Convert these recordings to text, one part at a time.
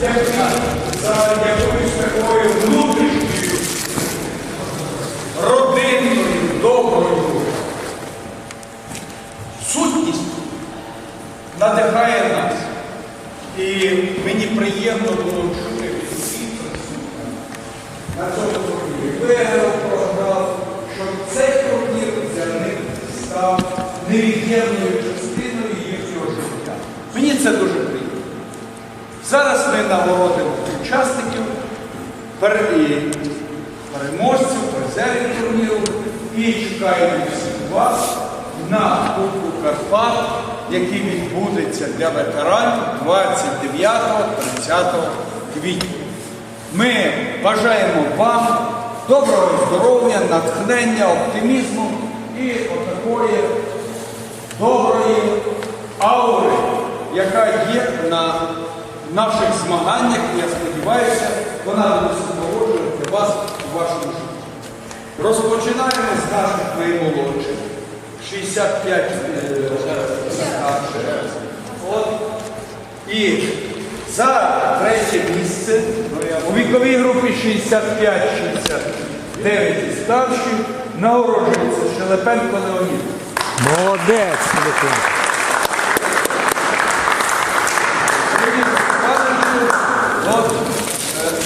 за якоюсь такою внутрішньою родинною, доброю сутністю надихає нас. І мені приємно було чути всіх на цьому турнірі. Виграв, програв, що цей турнір для них став невід'ємною частиною їхнього життя. Мені це дуже. Зараз ми нагородимо учасників, переможців, призерів турніру і чекаємо всіх вас на Кубку Карпат, який відбудеться для ветеранів 29-30 квітня. Ми бажаємо вам доброго здоров'я, натхнення, оптимізму і отакої доброї аури, яка є на наших змаганнях. Я сподіваюся, вона буде супроводжувати вас у вашому житті. Розпочинаємо з наших наймолодших. 65 е, старших. І за третє місце у віковій групі 65-69 і старші нагороджується Шелепенко Леонід. Молодець, Філіппін. От, е,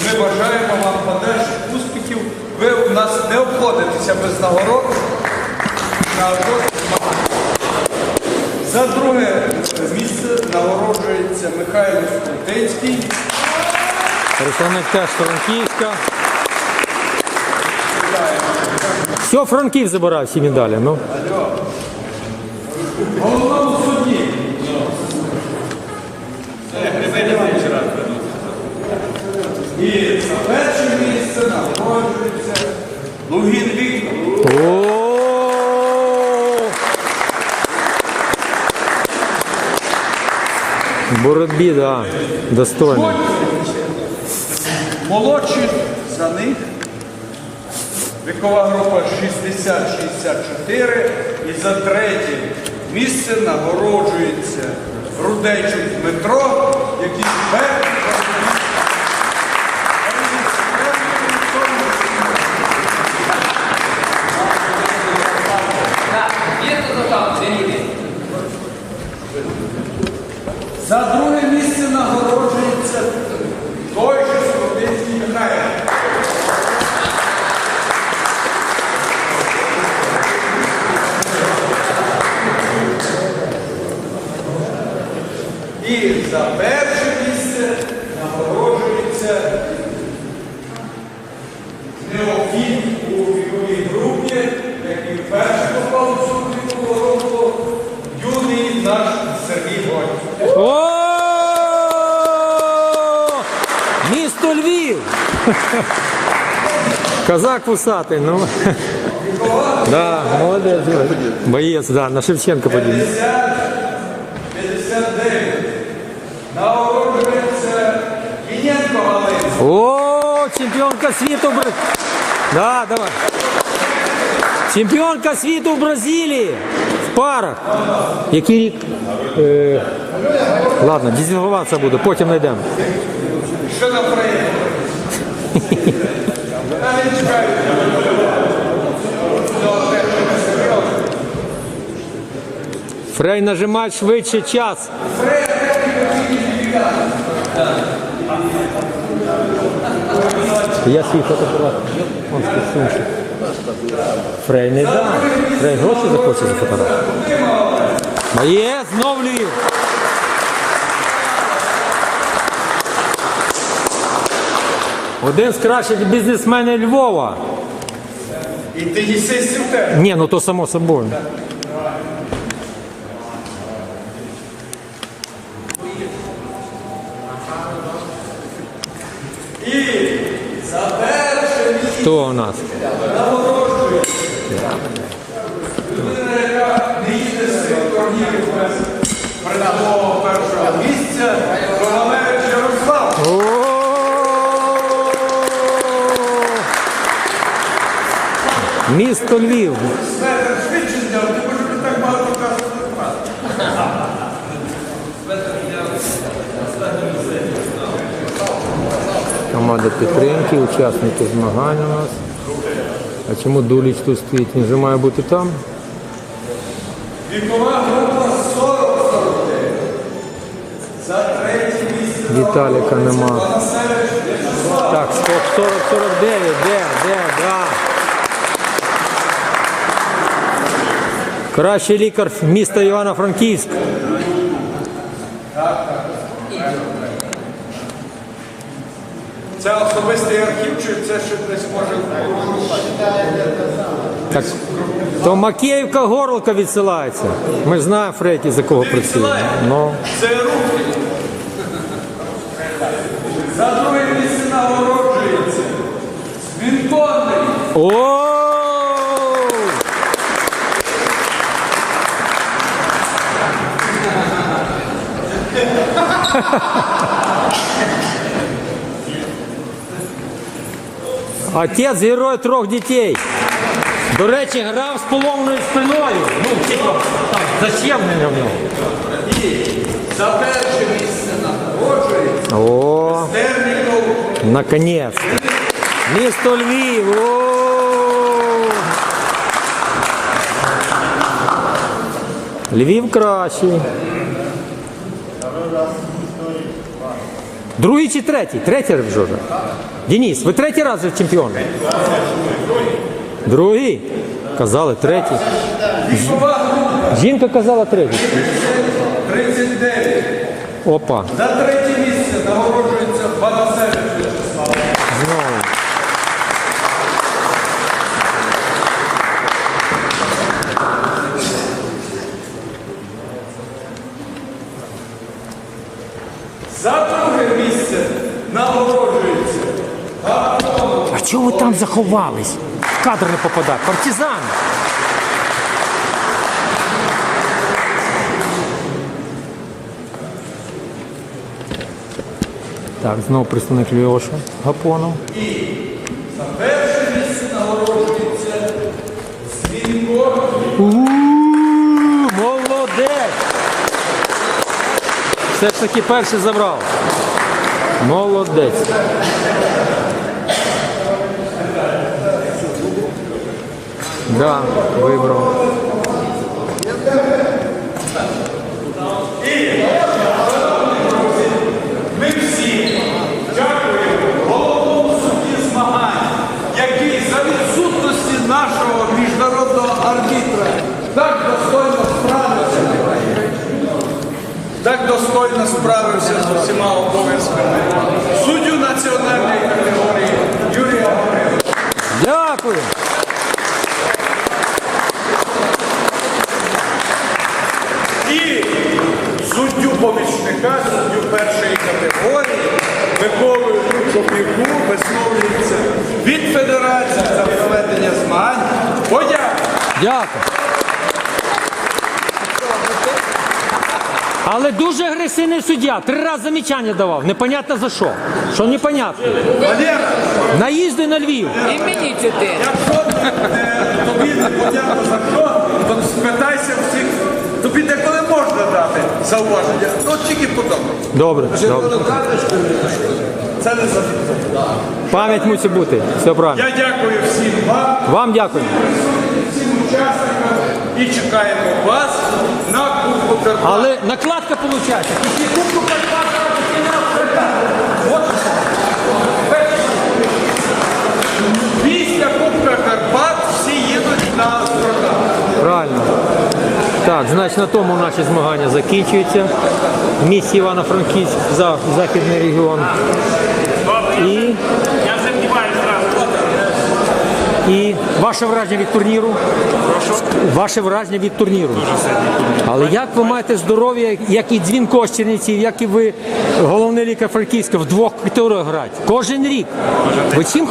Ми бажаємо вам подальших успіхів. Ви у нас не обходитеся без нагород. За друге місце нагороджується Михайло Скрутинський. Представник теж Франківська. Все, Франків забирав всі медалі. Ну. Головному судді. І за перше місце нагороджується Лугін Віктор. Боротьбі, да. Достойно. Молодші за них. Вікова група 60-64. І за третє місце нагороджується Рудейчук Дмитро, який перший. За друге місце нагороджується той же Скородинський Михайло. І за перше місце нагороджується Неофіт у віковій групі, який вперше попав у цю вікову групу, юний наш Сергій Гонь. О! Місто Львів! Казак вусатий, ну. Да, молодець. Боєць, да, на Шевченка подібний. 59. Нагороджується Кінєнко Галина. О, чемпіонка світу. Да, давай. Чемпіонка світу в Бразилії. В парах. Який рік? Е, ладно, дезінфікуватися буде, потім знайдемо. Що на проєкт? Фрей нажимай швидше час. Я свій фотоапарат. Он спецсумчик. Фрей не дасть. Фрей гроші захоче за фотоапарат. Моє, знов Львів. Один з кращих бізнесменів Львова. І тенісистів теж. Ні, ну то само собою. І за перше місце Хто у нас? людина, яка не їде з цих турнірів без призового Не втратив. громада підтримки, учасники змагань у нас. А чому Дуліч тут стоїть? Він же має бути там. Вікова група 40-49. За третє місце Віталіка нема. Так, 40, 49, де, де, да. Кращий лікар міста Івано-Франківськ. Це особистий архів, чи це ще десь може Так, то Макеївка Горлка відсилається. Ми ж знаємо Фредді, за кого працює. Ну, Це руки. За друге місце нагороджується. Свінтонний. О! Отець герой трьох дітей. До речі, грав з поломною спиною. Ну, типа, так, зачем мені в нього? За перше місце нагороджується. О, Терніков. наконец. Місто Львів. О! Львів кращий. Другий чи третій? Третій вже. Денис, ви третій раз вже чемпіон? Другий? Казали третій. Жінка казала третій. 39. Опа. За третє місце нагороджується Панасевич В'ячеслав. Знову. За друге місце нагороджується А чого ви там заховались? В кадр не попадає. Партизан. Так, знову представник Льоша Гапонов. За перше місце нагороджується Свінко. Молодець! Все ж таки перший забрав. Молодець. Да, вибрав. Ми всі дякуємо головному судді змагань, який за відсутності нашого міжнародного арбітра так достойно справився. Так достойно справився з усіма обов'язками. Суддю національної категорії Юрія Гаврилова. Дякую. І суддю помічника, суддю першої категорії Миколою Копівку висловлюється від Федерації за проведення змагань. Подяка! Дякую. Але дуже агресивний суддя. Три рази замічання давав. Непонятно за що. Що непонятно. Валера, Наїзди на Львів. І мені чотири. якщо е, тобі не понятно за що, то спитайся всіх. Тобі деколи можна дати зауваження, ну тільки по-доброму. Добре. добре. Це не за Пам'ять мусить бути. Все правильно. Я дякую всім вам. Вам дякую. Учасникам і чекаємо вас на Кубку Карпат. Але накладка виходить. Кубку Карпат Після Кубка Карпат всі їдуть на Астрокар. Правильно. Так, значить на тому наші змагання закінчуються. В місті Івано-Франківськ, за західний регіон. І, Я вже вдіваю зразу. І ваше враження від турніру? Ваше враження від турніру. Але як ви маєте здоров'я, як і дзвінко з Чернівців, як і ви головний лікар Франківська, в двох категоріях грати? Кожен рік. Ви чим